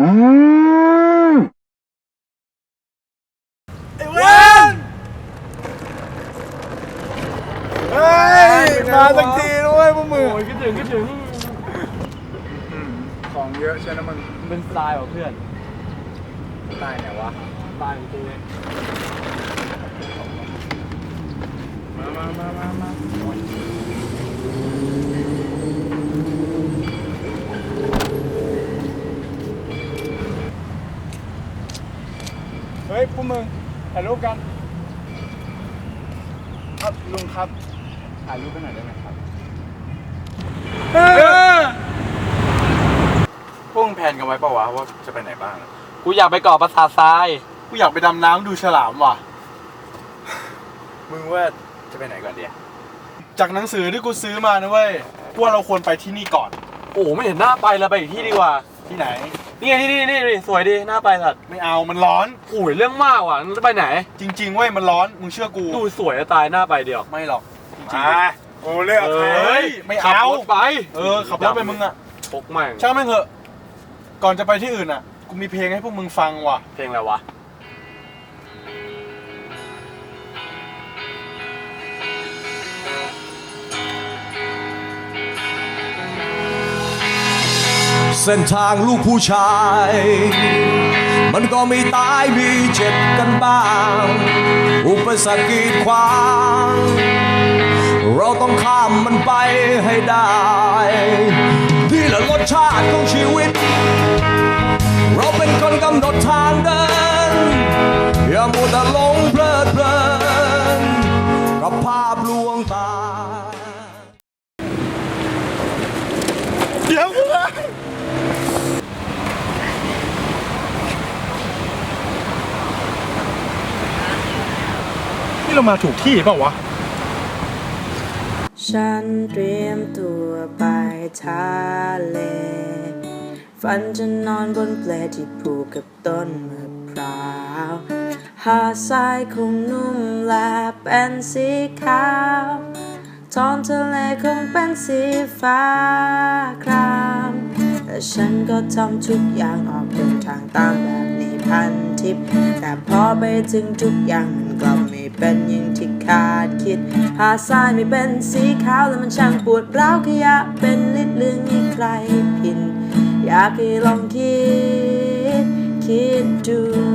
ไอ้เวนเฮ้ย มาสักทีด้วยพวกมึง โอ้ยคิดถึงคิดถึงของเยอะใช่ไหมมึงมันเป็นสไตล์ของเพื่อนตายไหนวะสไตล์ของกูเองมามามามามา ฮ้ยพวกมึงถ่ายรูปกัน ครับลุงครับถ่ายรูปกันหน่อยได้ไหมครับพวกมึงแผนกันไว้เปล่าวะว่าจะไปไหนบ้าง กูอยากไปเกาะปราสาททราย กูอยากไปดำน้ำดูฉลามว่ะ มึงว่าจะไปไหนก่อนเดียจากหนังสือที่กูซื้อมานะเว้ยพวกเราควรไปที่นี่ก่อน โอ้โหไม่เห็นหน้าไปเลยไปอีกที่ดีกว่า ที่ไหน นี่ไงที่นี่นี่นี่สวยดีหน้าไปสัตว์ไม่เอามันร้อน โอ้ยเรื่องมากว่ะงั้นจะไปไหน จริง ๆ เว้ยมันร้อน มึงเชื่อกู ดูสวยจะตายหน้าไปเดียว ไม่หรอก จริงๆกูเลือกเอเฮ้ยไม่ขับเอา รถไปเออ ขับรถไปมึงอะพกแม่งช่างแม่งเถอะ ก่อนจะไปที่อื่นอะกูมีเพลงให้พวกมึงฟังว่ะ เพลงอะไรวะ เส้นทางลูกผู้ชาย มันก็มีตายมีเจ็บกันบ้าง อุปสรรคกีดขวางเราต้องข้ามมันไปให้ได้นี่แหละรสชาติของชีวิต เราเป็นคนกำหนดทางเดิน อย่ามัวแต่หลงเพลิดเพลินกับภาพลวงตาเดี๋ยวกู เลยนี่เรามาถูกที่เปล่าวะ ฉันเตรียมตัวไปทะเล ฝันจะนอนบนเปลที่ผูกกับต้นมะพร้าว หาดทรายคงนุ่มและเป็นสีขาวท้องทะเลคงเป็นสีฟ้าครามแต่ฉันก็ทำทุกอย่างออกเดินทางตามแบบนี้พันทิปแต่พอไปถึงทุกอย่างมันกลับ เป็นอย่างที่คาดคิดหาทรายไม่เป็นสีขาวแล้วมันช่างปวดร้าวขยะเป็นลิดเลืองนี้ใครพิน อยากให้ลองคิด คิดดู